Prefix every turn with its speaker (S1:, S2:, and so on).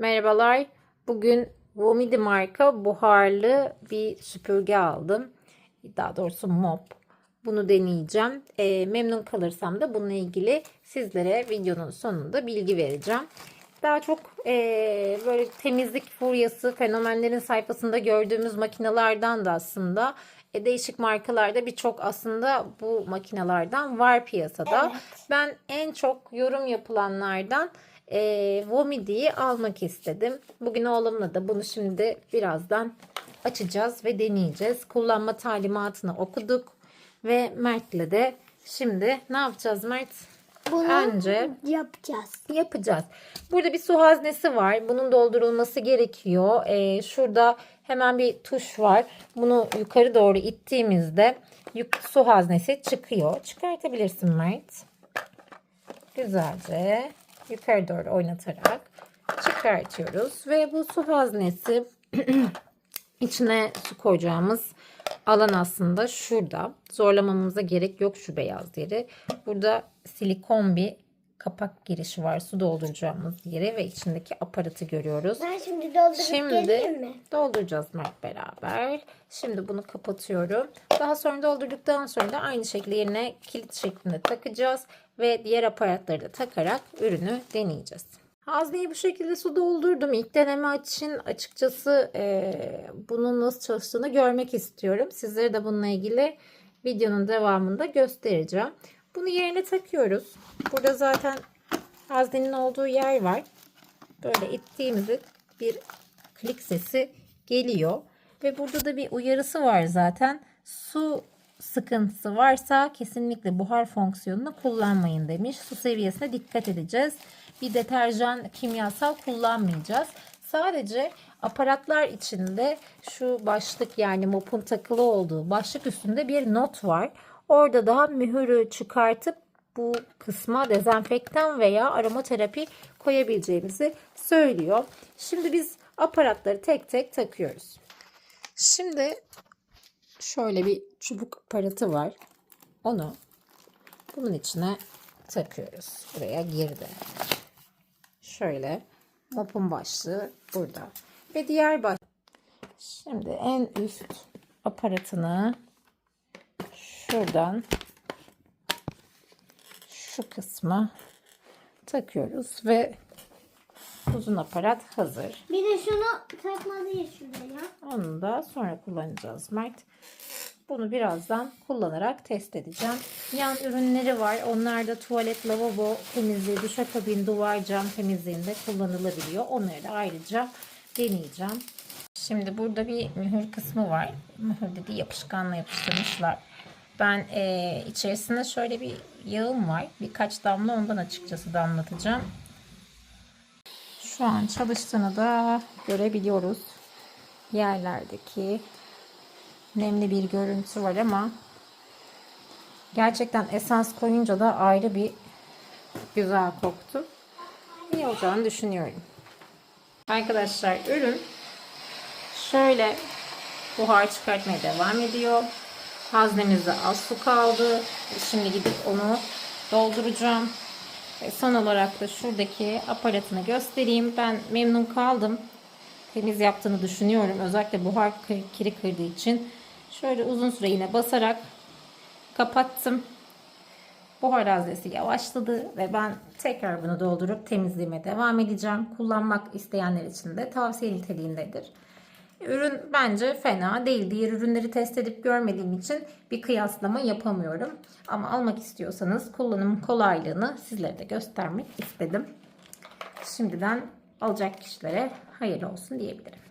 S1: Merhabalar. Bugün Vomidi marka buharlı bir süpürge aldım. Daha doğrusu mop. Bunu deneyeceğim. Ee, memnun kalırsam da bununla ilgili sizlere videonun sonunda bilgi vereceğim. Daha çok ee, böyle temizlik furyası fenomenlerin sayfasında gördüğümüz makinelerden de aslında e, değişik markalarda birçok aslında bu makinelerden var piyasada.
S2: Evet.
S1: Ben en çok yorum yapılanlardan e, Vomidi'yi almak istedim. Bugün oğlumla da bunu şimdi birazdan açacağız ve deneyeceğiz. Kullanma talimatını okuduk ve Mert'le de şimdi ne yapacağız Mert?
S2: Bunu
S1: Önce
S2: yapacağız.
S1: yapacağız. Burada bir su haznesi var. Bunun doldurulması gerekiyor. Ee, şurada hemen bir tuş var. Bunu yukarı doğru ittiğimizde su haznesi çıkıyor. Çıkartabilirsin Mert. Güzelce yukarı doğru oynatarak çıkartıyoruz. Ve bu su haznesi içine su koyacağımız alan aslında şurada. Zorlamamıza gerek yok şu beyaz yeri. Burada silikon bir kapak girişi var. Su dolduracağımız yeri ve içindeki aparatı görüyoruz.
S2: Ben şimdi doldurup
S1: Şimdi
S2: mi?
S1: dolduracağız Mert beraber. Şimdi bunu kapatıyorum. Daha sonra doldurduktan sonra da aynı şekilde yerine kilit şeklinde takacağız. Ve diğer aparatları da takarak ürünü deneyeceğiz. Hazneyi bu şekilde su doldurdum. İlk deneme için açıkçası eee, bunun nasıl çalıştığını görmek istiyorum. Sizlere de bununla ilgili videonun devamında göstereceğim. Bunu yerine takıyoruz. Burada zaten haznenin olduğu yer var. Böyle ittiğimizde bir klik sesi geliyor. Ve burada da bir uyarısı var zaten. Su sıkıntısı varsa kesinlikle buhar fonksiyonunu kullanmayın demiş. Su seviyesine dikkat edeceğiz. Bir deterjan, kimyasal kullanmayacağız. Sadece aparatlar içinde şu başlık yani mopun takılı olduğu başlık üstünde bir not var. Orada da mühürü çıkartıp bu kısma dezenfektan veya aromaterapi koyabileceğimizi söylüyor. Şimdi biz aparatları tek tek takıyoruz. Şimdi şöyle bir çubuk aparatı var. Onu bunun içine takıyoruz. Buraya girdi. Şöyle mopun başlığı burada. Ve diğer baş. Şimdi en üst aparatını şuradan şu kısma takıyoruz ve uzun aparat hazır.
S2: Bir de şunu takmalıyız şuraya.
S1: Onu da sonra kullanacağız Mert. Bunu birazdan kullanarak test edeceğim. Yan ürünleri var. Onlar da tuvalet, lavabo temizliği, duşakabin, duvar cam temizliğinde kullanılabiliyor. Onları da ayrıca deneyeceğim. Şimdi burada bir mühür kısmı var. Mühür dediği yapışkanla yapıştırmışlar. Ben eee, içerisinde şöyle bir yağım var. Birkaç damla ondan açıkçası damlatacağım. Şu an çalıştığını da görebiliyoruz. Yerlerdeki nemli bir görüntü var ama gerçekten esans koyunca da ayrı bir güzel koktu. İyi olacağını düşünüyorum. Arkadaşlar ürün şöyle buhar çıkartmaya devam ediyor. Haznemizde az su kaldı. Şimdi gidip onu dolduracağım. Ve son olarak da şuradaki aparatını göstereyim. Ben memnun kaldım. Temiz yaptığını düşünüyorum. Özellikle buhar kiri kırdığı için. Şöyle uzun süre yine basarak kapattım. Buhar haznesi yavaşladı ve ben tekrar bunu doldurup temizliğime devam edeceğim. Kullanmak isteyenler için de tavsiye niteliğindedir. Ürün bence fena değil. Diğer ürünleri test edip görmediğim için bir kıyaslama yapamıyorum. Ama almak istiyorsanız kullanım kolaylığını sizlere de göstermek istedim. Şimdiden alacak kişilere hayırlı olsun diyebilirim.